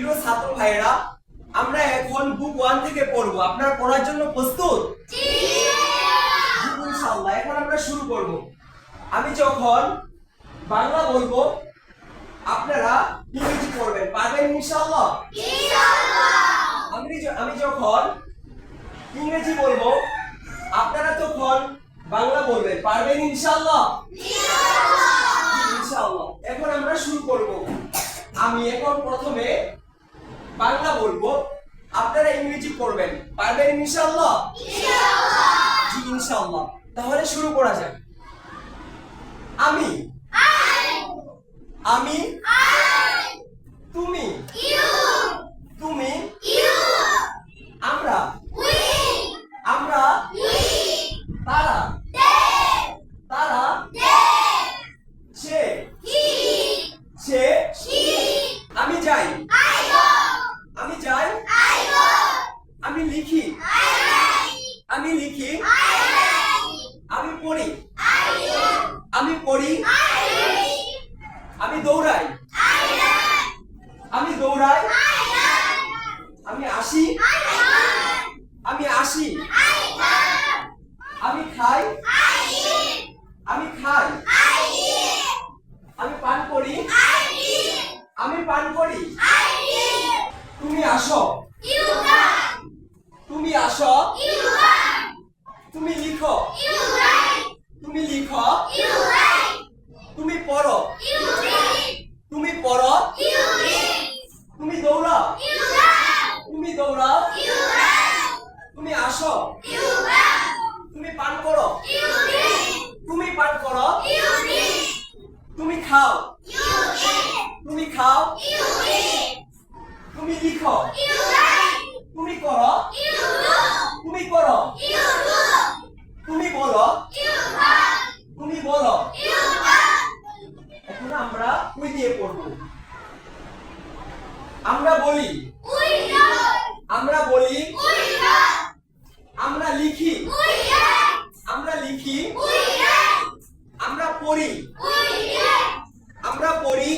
প্রিয় ছাত্র ভাইয়েরা আমরা এখন বুক ওয়ান থেকে পড়ব। আপনারা পড়ার জন্য প্রস্তুত? ইনশাআল্লাহ। এখন আমরা শুরু করব। আমি যখন বাংলা বলব আপনারা ইংরেজি পড়বেন। পারবেন ইনশাআল্লাহ? আমি আমি যখন ইংরেজি বলব আপনারা তখন বাংলা বলবেন। পারবেন ইনশাআল্লাহ? জি, ইনশাআল্লাহ। এখন আমরা শুরু করব। আমি এখন প্রথমে বাংলা বলব আপনারা ইংরেজি করবেন পারবেন ইনশাআল্লাহ? জি ইনশাআল্লাহ। তাহলে শুরু করা যাক। আমি। আমি। তুমি। তুমি আমরা আমরা তারা তারা সে সে আমি যাই আমি যাই আমি লিখি। আমি লিখি। আমি পড়ি। আমি পড়ি। আমি দৌড়াই। আমি দৌড়াই। আমি আসি। আমি আসি। আমি খাই। আমি খাই। আমি পান করি। আমি পান করি। তুমি আসো। আসো। তুমি লিখো। তুমি লিখো। তুমি পড়ো। তুমি পড়ো। তুমি দৌড়াও। তুমি দৌড়াও। তুমি আসো। তুমি পান করো। তুমি পান করো। তুমি খাও। তুমি খাও। তুমি লিখো। নিয়ে পড়ব। আমরা বলি আমরা বলি আমরা লিখি আমরা লিখি আমরা পড়ি আমরা পড়ি